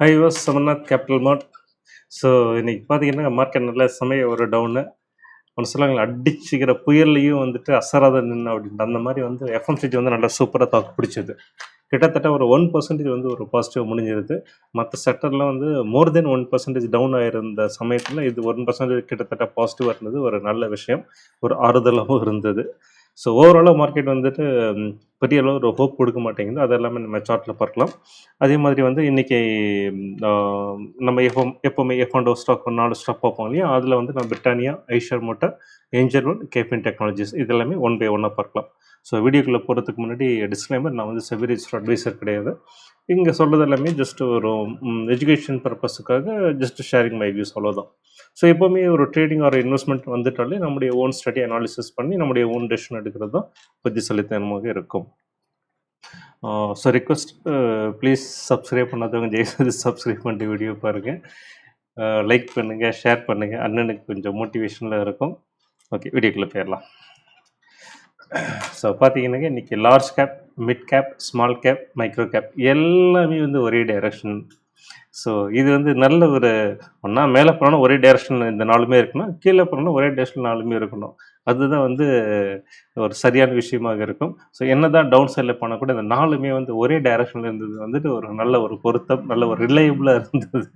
Hi was Samarnath capital mart so இன்னைக்கு பார்த்தீங்கன்னா market நல்ல சமயம் ஒரு டவுனு ஒன்று சொல்லுவாங்க அடிச்சுக்கிற புயல்லையும் வந்துட்டு அசராத நின்று அப்படின்ட்டு. அந்த மாதிரி வந்து எஃப்எம்சிஜி வந்து நல்லா சூப்பராக தாக்கு பிடிச்சது. கிட்டத்தட்ட ஒரு ஒன் பர்சன்டேஜ் வந்து ஒரு பாசிட்டிவ் முடிஞ்சிருது. மற்ற செக்டர்லாம் வந்து more then one percentage down ஆயிருந்த சமயத்தில் இது ஒன் பர்சன்டேஜ் கிட்டத்தட்ட பாசிட்டிவாக இருந்தது. ஒரு நல்ல விஷயம். ஒரு ஆறுதலாகவும் இருந்தது. ஸோ ஓவராலாக மார்க்கெட் வந்துட்டு பெரிய அளவு ஒரு ஹோப் கொடுக்க மாட்டேங்குது. அது எல்லாமே நம்ம சார்ட்டில் பார்க்கலாம். அதே மாதிரி வந்து இன்னைக்கு நம்ம எப்போ எப்போவுமே எஃப் அண்ட் ஸ்டாக் நாலு ஸ்டாக் பார்ப்போம் இல்லையா? அதில் வந்து நம்ம Britannia Eicher motor Angel One cabin technologies இது எல்லாமே ஒன் பை ஒன்னாக பார்க்கலாம். ஸோ வீடியோக்குள்ளே போகிறதுக்கு முன்னாடி டிஸ்க்ளைமர் நான் வந்து செவிரேஜ் அட்வைசர் கிடையாது. இங்கே சொல்கிறது எல்லாமே ஜஸ்ட் ஒரு எஜுகேஷன் பர்பஸுக்காக ஜஸ்ட் ஷேரிங் மை வியூஸ் அவ்வளோதான் ஸோ எப்போவுமே ஒரு ட்ரேடிங் ஆர் இன்வெஸ்ட்மெண்ட் வந்துட்டாலே நம்முடைய ஓன் ஸ்டடி அனாலிசிஸ் பண்ணி நம்முடைய ஓன் டெசிஷன் எடுக்கிறது தான் புத்திசாலித்தனமாக இருக்கும். ஸோ ரிக்வஸ்ட் ப்ளீஸ் சப்ஸ்கிரைப் பண்ணாதவங்க ஜெயசதி சப்ஸ்கிரைப் பண்ணிட்டு வீடியோ பாருங்கள் லைக் பண்ணுங்கள் ஷேர் பண்ணுங்கள் அண்ணனுக்கு கொஞ்சம் மோட்டிவேஷனில் இருக்கும். ஓகே வீடியோக்குள்ளே போயிடலாம். ஸோ பார்த்தீங்கன்னாக்க இன்றைக்கி large cap mid cap small cap micro cap எல்லாமே வந்து ஒரே டைரக்ஷன் ஸோ இது வந்து நல்ல ஒரு ஒன்றா மேலே போனாலும் ஒரே டேரக்ஷன் இந்த நாளுமே இருக்கணும் கீழே போனாலும் ஒரே டேரக்ஷன் நாளுமே இருக்கணும். அதுதான் வந்து ஒரு சரியான விஷயமாக இருக்கும். ஸோ என்ன தான் டவுன் சைடில் போனால் கூட இந்த நாலுமே வந்து ஒரே டைரக்ஷனில் இருந்தது வந்துட்டு ஒரு நல்ல ஒரு பொருத்தம் நல்ல ஒரு ரிலையபிளாக இருந்தது.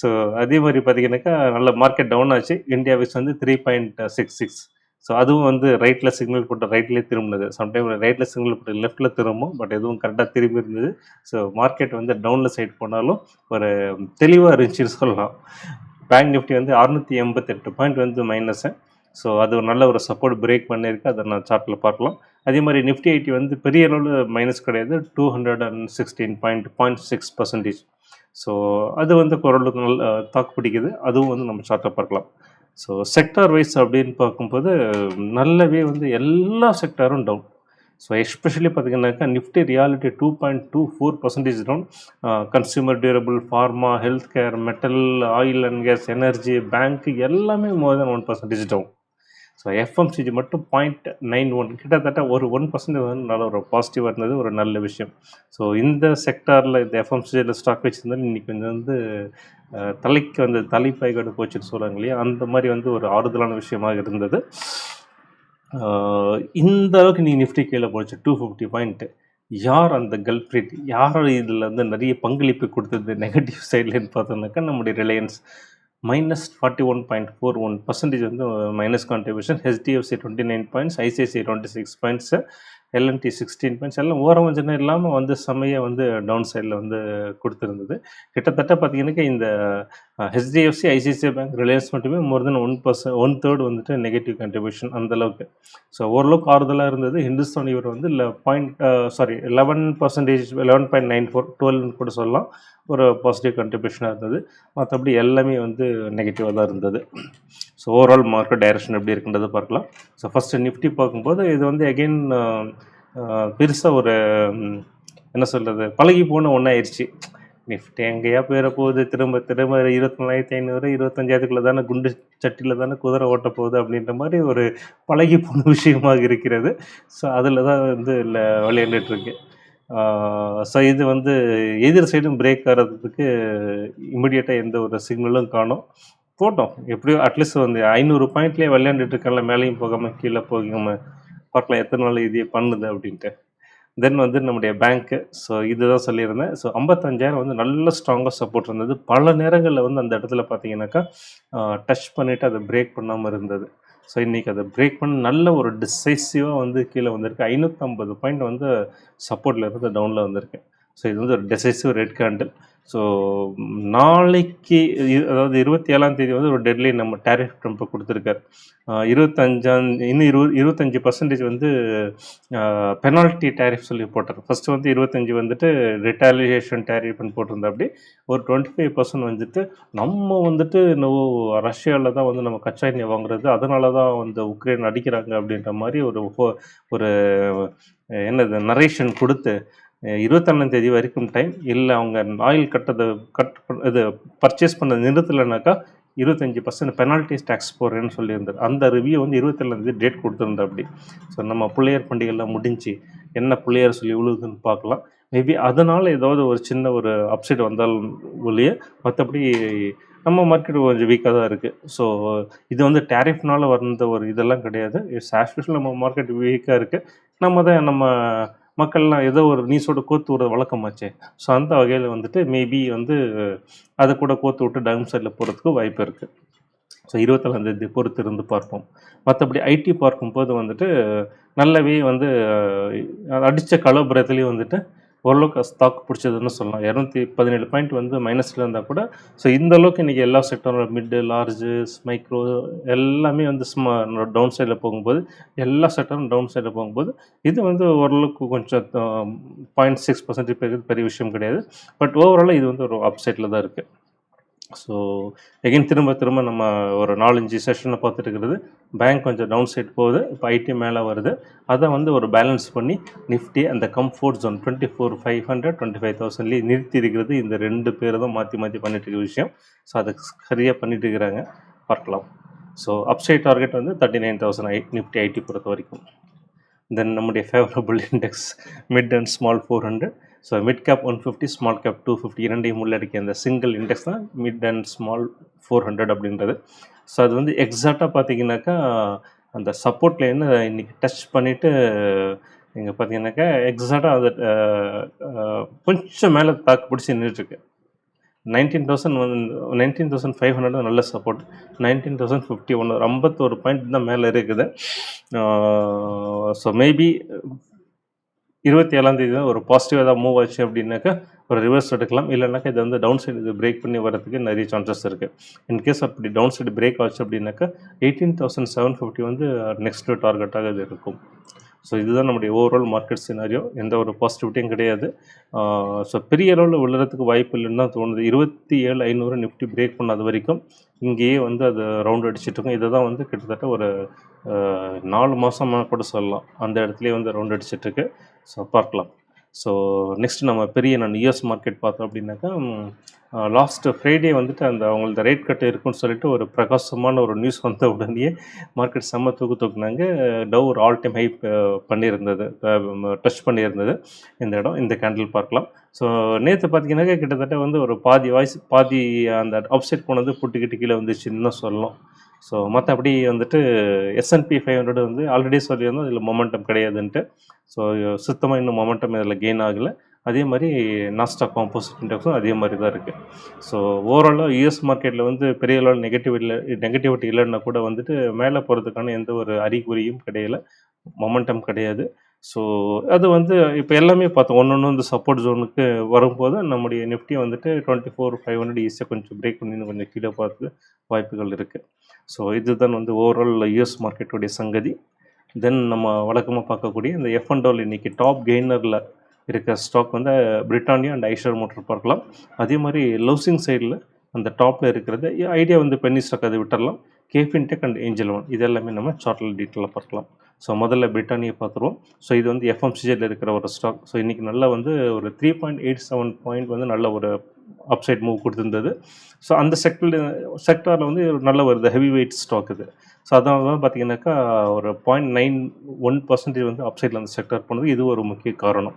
ஸோ அதே மாதிரி பார்த்தீங்கன்னாக்கா நல்ல மார்க்கெட் டவுன் ஆச்சு. இந்தியா விஸ் வந்து three point six six so அதுவும் வந்து ரைட்டில் சிக்னல் போட்டு ரைட்லேயே திரும்பினது. சம்டைம் ரைட்டில் சிக்னல் போட்டு லெஃப்ட்டில் திரும்பும் பட் எதுவும் கரெக்டாக திரும்பி இருந்தது. ஸோ மார்க்கெட் வந்து டவுனில் சைட் போனாலும் ஒரு தெளிவாக இருந்துச்சுன்னு சொல்லலாம். பேங்க் நிஃப்டி வந்து அறுநூற்றி எண்பத்தெட்டு பாயிண்ட் வந்து மைனஸு ஸோ அது ஒரு நல்ல ஒரு சப்போர்ட் பிரேக் பண்ணியிருக்கு. அதை நான் சார்ட்டில் பார்க்கலாம். அதே மாதிரி நிஃப்டி ஐடி வந்து பெரிய அளவில் மைனஸ் கிடையாது. Two hundred and sixteen point point six percentage so அது வந்து குரலுக்கு நல்ல தாக்கு பிடிக்குது. அதுவும் வந்து நம்ம சார்ட்டில் பார்க்கலாம். ஸோ செக்டார் வைஸ் அப்படின்னு பார்க்கும்போது நல்லாவே வந்து எல்லா செக்டாரும் டவுன் ஸோ எஸ்பெஷலி பார்த்தீங்கன்னாக்கா Nifty reality two point two four percentage down consumer durable pharma health care metal oil and gas energy bank எல்லாமே more than one percentage down so FMCG மட்டும் point nine one கிட்டத்தட்ட ஒரு one percentage வந்து நல்ல ஒரு பாசிட்டிவாக இருந்தது ஒரு நல்ல விஷயம். ஸோ இந்த செக்டாரில் இந்த எஃப்எம்சிஜியில் ஸ்டாக் வச்சுருந்தாலும் இன்றைக்கி கொஞ்சம் வந்து தலைக்கு வந்து தலைப்பாய்கடு போச்சுன்னு சொல்கிறாங்க இல்லையா? அந்த மாதிரி வந்து ஒரு ஆறுதலான விஷயமாக இருந்தது. இந்த அளவுக்கு நீ நிஃப்டி கீழே போச்சு. டூ ஃபிஃப்டி பாயிண்ட்டு யார் அந்த கல்ப்ரேட் யார் இதில் வந்து நிறைய பங்களிப்பு கொடுத்தது? நெகட்டிவ் சைட்லன்னு பார்த்தோம்னாக்கா நம்முடைய Reliance minus forty one point four one percentage வந்து minus contribution HDFC twenty nine points ICICI twenty six points L&T sixteen points எல்லாம் ஓரவஞ்சனம் இல்லாமல் வந்து செம்மையை வந்து டவுன் சைடில் வந்து கொடுத்துருந்தது. கிட்டத்தட்ட பார்த்தீங்கன்னாக்கா இந்த ஹெச்டிஎஃப்சி ஐசிஐசிஐ பேங்க் ரிலையன்ஸ் மட்டுமே more than one percent one third வந்துட்டு நெகட்டிவ் கண்ட்ரிபியூஷன் அந்த அளவுக்கு. ஸோ ஓரளவுக்கு ஆறுதலாக இருந்தது. ஹிந்துஸ்தான் இவர் வந்து இல்லை point sorry eleven percentage eleven point nine four டுவெல்னு கூட சொல்லலாம். ஒரு பாசிட்டிவ் கண்ட்ரிபியூஷனாக இருந்தது. மற்றபடி எல்லாமே வந்து நெகட்டிவாக தான் இருந்தது. ஸோ ஓவரால் மார்க்கெட் டைரக்ஷன் எப்படி இருக்குன்றதை பார்க்கலாம். ஸோ ஃபஸ்ட்டு நிஃப்டி பார்க்கும்போது இது வந்து அகெயின் பெருசாக ஒரு என்ன சொல்கிறது பழகி போன ஒன்றாயிருச்சு நிஃப்டி எங்கேயா போயிட போகுது திரும்ப திரும்ப இருபத்தி நாலாயிரத்தி ஐநூறு இருபத்தஞ்சாயிரத்துக்குள்ள தானே குண்டு சட்டியில் தானே குதிரை ஓட்ட போகுது அப்படின்ற மாதிரி ஒரு பழகி போன விஷயமாக இருக்கிறது. ஸோ அதில் தான் வந்து இல்லை விளையாண்டுட்டுருக்கு ஸோ இது வந்து எதிர் சைடும் பிரேக் ஆகிறதுக்கு இமிடியேட்டாக எந்த ஒரு சிக்னலும் காணும். போட்டோம். எப்படியோ அட்லீஸ்ட் வந்து ஐநூறு பாயிண்ட்லேயே விளையாண்டுட்டு இருக்கல மேலேயும் போகாமல் கீழே போகாமல் பார்க்கலாம் எத்தனை நாள் இதே பண்ணுது அப்படின்ட்டு. தென் வந்து நம்முடைய பேங்க்கு ஸோ இதுதான் சொல்லியிருந்தேன். ஸோ ஐம்பத்தஞ்சாயிரம் வந்து நல்ல ஸ்ட்ராங்காக சப்போர்ட் இருந்தது. பல நேரங்களில் வந்து அந்த இடத்துல பார்த்தீங்கன்னாக்கா டச் பண்ணிவிட்டு அதை பிரேக் பண்ணாமல் இருந்தது. ஸோ இன்றைக்கி அதை பிரேக் பண்ண நல்ல ஒரு டிசைசிவாக வந்து கீழே வந்திருக்கு. ஐநூற்றம்பது பாயிண்ட் வந்து சப்போர்ட்டில் இருந்து டவுனில் வந்திருக்கு. ஸோ இது வந்து ஒரு டெசிசிவ் ரெட் கேண்டில் ஸோ நாளைக்கு அதாவது இருபத்தி ஏழாம் தேதி வந்து ஒரு டெட்லைன் நம்ம டேரிஃப் ட்ரம்ப் கொடுத்துருக்காரு. இருபத்தஞ்சாம் இன்னும் இருபது இருபத்தஞ்சி பர்சன்டேஜ் வந்து பெனால்ட்டி டேரிஃப் சொல்லி போட்டார் ஃபஸ்ட்டு வந்து இருபத்தஞ்சி வந்துட்டு ரிட்டாலியேஷன் டேரிஃப்னு போட்டிருந்தா அப்படி ஒரு டுவெண்ட்டி ஃபைவ் பர்சன்ட் வந்துட்டு நம்ம வந்துட்டு இன்னும் ரஷ்யாவில் தான் வந்து நம்ம கச்சா எண்ணெய் வாங்குறது அதனால தான் வந்து உக்ரைன் அடிக்கிறாங்க அப்படின்ற மாதிரி ஒரு ஒரு என்னது நரேஷன் கொடுத்து இருபத்தொன்னாம் தேதி வரைக்கும் டைம் இல்லை அவங்க ஆயில் கட்டதை கட் இது பர்ச்சேஸ் பண்ண நிறுத்தலைனாக்கா இருபத்தஞ்சி பர்சன்ட் பெனால்ட்டிஸ் டேக்ஸ் போடுறேன்னு சொல்லியிருந்தார். அந்த ரிவ்யூ வந்து இருபத்தேழாந்தேதி டேட் கொடுத்துருந்தா அப்படி. ஸோ நம்ம பிள்ளையார் பண்டிகைலாம் முடிஞ்சு என்ன பிள்ளையார் சொல்லி உழுதுன்னு பார்க்கலாம். மேபி அதனால் ஏதாவது ஒரு சின்ன ஒரு அப்செட் வந்தாலும் ஒழிய மற்றபடி நம்ம மார்க்கெட் கொஞ்சம் வீக்காக தான் இருக்குது ஸோ இது வந்து டேரிஃப்னால் வந்த ஒரு இதெல்லாம் கிடையாது. இட்ஸ் ஆஸ்பிஷல் நம்ம மார்க்கெட் வீக்காக இருக்குது நம்ம தான் நம்ம மக்கள்லாம் ஏதோ ஒரு நீசோட கோத்து விட வழக்கமாச்சே ஸோ அந்த வகையில் வந்துட்டு மேபி வந்து அதை கூட கோத்து விட்டு டவுன் சைடில் போகிறதுக்கு வாய்ப்பு இருக்குது ஸோ இருபத்தேழாந்தேதி பொறுத்து இருந்து பார்ப்போம். மற்றபடி ஐடி பார்க்கும்போது வந்துட்டு நல்லாவே வந்து அடித்த கலோபுரத்துலேயும் வந்துட்டு ஓரளவுக்கு ஸ்டாக் பிடிச்சதுன்னு சொல்லலாம். இரநூத்தி பதினேழு பாயிண்ட் வந்து மைனஸில் இருந்தால் கூட ஸோ இந்த அளவுக்கு இன்றைக்கி எல்லா செக்டரும் மிட்டு லார்ஜு மைக்ரோ எல்லாமே வந்து சும்மா டவுன் சைடில் போகும்போது எல்லா செக்டரும் டவுன் சைடில் போகும்போது இது வந்து ஓரளவுக்கு கொஞ்சம் பாயிண்ட் சிக்ஸ் பர்சன்ட் பெரிய விஷயம் கிடையாது. பட் ஓவராலாக இது வந்து ஒரு அப்சைட்டில் தான் இருக்குது ஸோ எகைன் திரும்ப திரும்ப நம்ம ஒரு நாலஞ்சு செஷனை பார்த்துட்டு இருக்கிறது பேங்க் கொஞ்சம் டவுன் சைட் போகுது. இப்போ ஐடி மேலே வருது. அதை வந்து ஒரு பேலன்ஸ் பண்ணி நிஃப்டி அந்த comfort zone twenty four five hundred twenty five தௌசண்ட்லேயே நிறுத்தி இருக்கிறது இந்த ரெண்டு பேர் தான் மாற்றி மாற்றி பண்ணிட்டு இருக்க விஷயம். ஸோ அதை சரியாக பண்ணிட்டு இருக்கிறாங்க பார்க்கலாம். ஸோ அப்சைட் டார்கெட் வந்து thirty nine thousand I Nifty IT பொறுத்த வரைக்கும் தென் நம்முடைய favourable index mid and small four hundred so mid cap one fifty small cap two fifty இரண்டையும் உள்ளடக்கிய அந்த சிங்கிள் இண்டெக்ஸ் தான் mid and small four hundred அப்படின்றது. So அது வந்து எக்ஸாக்டாக பார்த்தீங்கன்னாக்கா அந்த சப்போர்ட் லைனை இன்னைக்கு டச் பண்ணிவிட்டு இங்கே பார்த்தீங்கன்னாக்கா எக்ஸாக்டாக அது கொஞ்சம் மேலே தாக்கு பிடிச்சி நின்றுட்டுருக்கு நைன்டீன் தௌசண்ட் வந்து நைன்டீன் தௌசண்ட் ஃபைவ் ஹண்ட்ரட் நல்ல support nineteen thousand fifty one ஐம்பத்தோரு பாயிண்ட் தான் மேலே இருக்குது. ஸோ மேபி இருபத்தி ஏழாம் தேதி தான் ஒரு பாசிட்டிவ் ஏதாவது மூவ் ஆச்சு அப்படின்னாக்கா ஒரு ரிவர்ஸ் எடுக்கலாம். இல்லைனாக்கா இது வந்து டவுன் சைடு இது பிரேக் பண்ணி வரதுக்கு நிறைய சான்சஸ் இருக்குது இன்கேஸ் அப்படி டவுன் சைடு பிரேக் ஆச்சு அப்படின்னாக்கா எயிட்டீன் தௌசண்ட் செவன் ஃபிஃப்டி வந்து நெக்ஸ்ட் டார்கெட்டாக இது இருக்கும். ஸோ இதுதான் நம்முடைய ஓவரால் மார்க்கெட் சினாரியோ எந்த ஒரு பாசிட்டிவிட்டியும் கிடையாது. ஸோ பெரிய அளவில் விழுறதுக்கு வாய்ப்பு இல்லைன்னு தான் தோணுது. இருபத்தி ஏழு ஐநூறு நிஃப்டி பிரேக் பண்ணாத வரைக்கும் இங்கேயே வந்து அது ரவுண்ட் அடிச்சுட்டு இருக்கும். இதை தான் வந்து கிட்டத்தட்ட ஒரு நாலு மாதமாக கூட சொல்லலாம். அந்த இடத்துலேயே வந்து ரவுண்ட் அடிச்சிட்ருக்கு ஸோ பார்க்கலாம். ஸோ நெக்ஸ்ட் நம்ம பெரிய நான் யூஎஸ் மார்க்கெட் பார்த்தோம் அப்படின்னாக்கா லாஸ்ட் ஃப்ரைடே வந்துட்டு அந்த அவங்களது ரேட் கட் இருக்குன்னு சொல்லிட்டு ஒரு பிரகாசமான ஒரு நியூஸ் வந்த உடனே மார்க்கெட் செம்ம தூக்கு தூக்குனாங்க. டவ் ஒரு ஆல் டைம் ஹைப் பண்ணியிருந்தது. டச் பண்ணியிருந்தது இந்த இடம். இந்த கேண்டில் பார்க்கலாம். ஸோ நேற்று பார்த்தீங்கன்னாக்கா கிட்டத்தட்ட வந்து ஒரு பாதி வாய்ஸ் பாதி அந்த அப்சைட் போனது புட்டுக்கிட்டு கீழே வந்துச்சுன்னு தான் சொல்லலாம். ஸோ மற்றபடி வந்துட்டு எஸ்என்பி ஃபைவ் ஹண்ட்ரட் வந்து ஆல்ரெடி சொல்லியிருந்தோம் இதில் மொமெண்டம் கிடையாதுன்ட்டு. ஸோ சுத்தமாக இன்னும் மொமெண்டம் இதில் கெயின் ஆகலை. அதே மாதிரி நாஸ்டாக் காம்போசிட் இண்டெக்ஸும் அதே மாதிரி தான் இருக்குது ஸோ ஓவராலாக யூஎஸ் மார்க்கெட்டில் வந்து பெரிய அளவில் நெகட்டிவ் இல்லை நெகட்டிவிட்டி இல்லைன்னா கூட வந்துட்டு மேலே போகிறதுக்கான எந்த ஒரு அறிகுறியும் கிடையல. மொமெண்டம் கிடையாது. ஸோ அது வந்து இப்போ எல்லாமே பார்த்தோம். ஒன்று ஒன்று வந்து சப்போர்ட் ஜோனுக்கு வரும்போது நம்முடைய நிஃப்டி வந்துட்டு டுவெண்ட்டி ஃபோர் ஃபைவ் ஹண்ட்ரட் ஈஸியாக கொஞ்சம் பிரேக் பண்ணி கொஞ்சம் கீழே பார்த்து வாய்ப்புகள் இருக்குது ஸோ இதுதான் வந்து ஓவரால் யூஎஸ் மார்க்கெட்டுடைய சங்கதி. தென் நம்ம வழக்கமாக பார்க்கக்கூடிய இந்த எஃப் அண்ட் டோல் இன்றைக்கி டாப் கெய்னரில் இருக்க ஸ்டாக் வந்து பிரிட்டானியா அண்ட் ஐஷர் மோட்டர் பார்க்கலாம். அதே மாதிரி லவ்சிங் சைடில் அந்த டாப்பில் இருக்கிறது ஐடியா வந்து பென்னி ஸ்டாக் அதை விட்டுடலாம் கேஃபின்டெக் அண்ட் ஏஞ்சல் ஒன் இது எல்லாமே நம்ம சார்ட்டில் டீட்டெயிலாக பார்க்கலாம். ஸோ முதல்ல பிரிட்டானியை பார்த்துருவோம். ஸோ இது வந்து எஃப்எம்சிஜியில் இருக்கிற ஒரு ஸ்டாக் ஸோ இன்றைக்கி நல்லா வந்து ஒரு three point eight seven point வந்து நல்ல ஒரு அப்சைட் மூவ் கொடுத்துருந்தது. ஸோ அந்த செக்டர் செக்டாரில் வந்து நல்ல வருது ஹெவி வெயிட் ஸ்டாக் இது. ஸோ அதனால தான் பார்த்தீங்கன்னாக்கா ஒரு பாயிண்ட் நைன் ஒன் பர்சன்டேஜ் வந்து அப்சைடில் அந்த செக்டார் போனது. இது ஒரு முக்கிய காரணம்.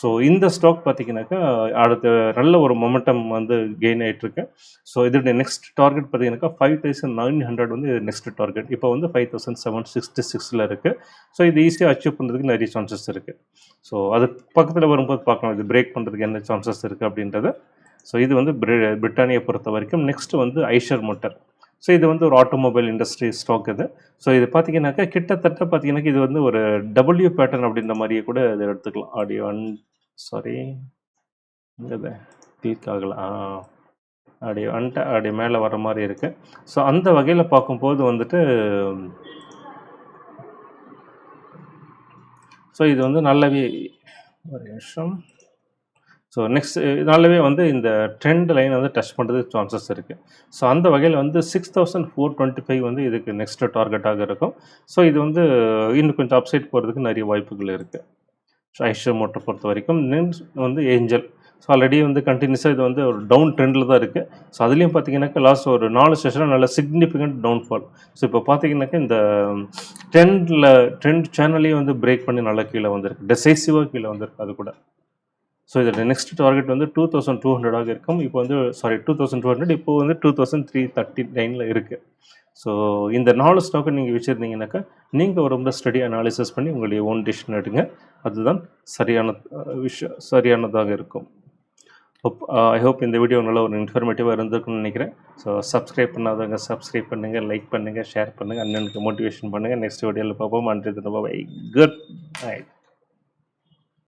ஸோ இந்த ஸ்டாக் பார்த்தீங்கன்னாக்கா அடுத்த நல்ல ஒரு மொமெண்டம் வந்து கெயின் ஆகிட்டுருக்கு ஸோ இதோடைய நெக்ஸ்ட் டார்கெட் பார்த்தீங்கன்னாக்கா ஃபைவ் தௌசண்ட் நைன் ஹண்ட்ரட் வந்து நெக்ஸ்ட் டார்கெட் இப்போ வந்து ஃபைவ் தௌசண்ட் செவன் சிக்ஸ்டி சிக்ஸில் இருக்குது ஸோ இது ஈஸியாக அச்சீவ் பண்ணுறதுக்கு நிறைய சான்சஸ் இருக்குது ஸோ அது பக்கத்தில் வரும்போது பார்க்கலாம். இது பிரேக் பண்ணுறதுக்கு என்ன சான்சஸ் இருக்குது அப்படின்றத. ஸோ இது வந்து பிரி- பிரிட்டானியை பொறுத்த வரைக்கும் நெக்ஸ்ட் வந்து ஐஷர் மோட்டர் ஸோ இது வந்து ஒரு ஆட்டோமொபைல் இண்டஸ்ட்ரி ஸ்டாக் இது. ஸோ இது பார்த்தீங்கன்னாக்கா கிட்டத்தட்ட பார்த்தீங்கன்னாக்கா இது வந்து ஒரு டபுள்யூ பேட்டர்ன் அப்படின்ற மாதிரியே கூட இதை எடுத்துக்கலாம். ஆடியோ அன் சாரி இங்கே கிளிக் ஆகல. ஆ அப்படி வந்துட்டு மேலே வர மாதிரி இருக்குது ஸோ அந்த வகையில் பார்க்கும்போது வந்துட்டு ஸோ இது வந்து நல்லாவே ஒரு நிமிஷம். ஸோ நெக்ஸ்ட் இதனாலவே வந்து இந்த ட்ரெண்ட் லைன் வந்து டச் பண்ணுறதுக்கு சான்சஸ் இருக்குது ஸோ அந்த வகையில் வந்து six thousand four twenty five வந்து இதுக்கு நெக்ஸ்ட் டார்கெட்டாக இருக்கும். ஸோ இது வந்து இன்னும் கொஞ்சம் அப்சைட் போகிறதுக்கு நிறைய வாய்ப்புகள் இருக்குது ஸோ ஐஷோ மோட்டர் பொறுத்த வரைக்கும் வந்து ஏஞ்சல். ஸோ ஆல்ரெடி வந்து கண்டினியூஸாக இது வந்து ஒரு டவுன் ட்ரெண்டில் தான் இருக்குது ஸோ அதுலேயும் பார்த்தீங்கன்னாக்கா லாஸ்ட் ஒரு நாலு செஷனில் நல்ல சிக்னிஃபிகண்ட் டவுன்ஃபால் ஸோ இப்போ பார்த்தீங்கன்னாக்கா இந்த ட்ரெண்டில் ட்ரெண்ட் சேனலையும் வந்து பிரேக் பண்ணி நல்லா கீழே வந்திருக்கு. டெசைசிவாக கீழே வந்திருக்கு அது கூட. ஸோ இதோட நெக்ஸ்ட் டார்கெட் வந்து டூ தௌசண்ட் டூ ஹண்ட்ரடாக இருக்கும். இப்போ வந்து sorry two thousand two hundred இப்போ வந்து டூ தௌசண்ட் த்ரீ தேர்ட்டி நைனில் இருக்குது ஸோ இந்த நாலு ஸ்டாக்கை நீங்கள் வச்சுருந்தீங்கன்னாக்கா நீங்கள் ரொம்ப ஸ்டடி அனாலிசிஸ் பண்ணி உங்களுடைய ஓன் டிசிஷன் எடுங்க. அதுதான் சரியான விஷயம் சரியானதாக இருக்கும். ஹோப் ஐ ஹோப் இந்த வீடியோ நல்ல ஒரு இன்ஃபர்மேட்டிவாக இருந்திருக்குன்னு நினைக்கிறேன். ஸோ சப்ஸ்கிரைப் பண்ணாதவங்க சப்ஸ்கிரைப் பண்ணுங்கள் லைக் பண்ணுங்கள் ஷேர் பண்ணுங்கள் அண்ணனுக்கு மோட்டிவேஷன் பண்ணுங்கள் நெக்ஸ்ட் வீடியோவில் பார்ப்போம். அன்றைய பை குட் நைட்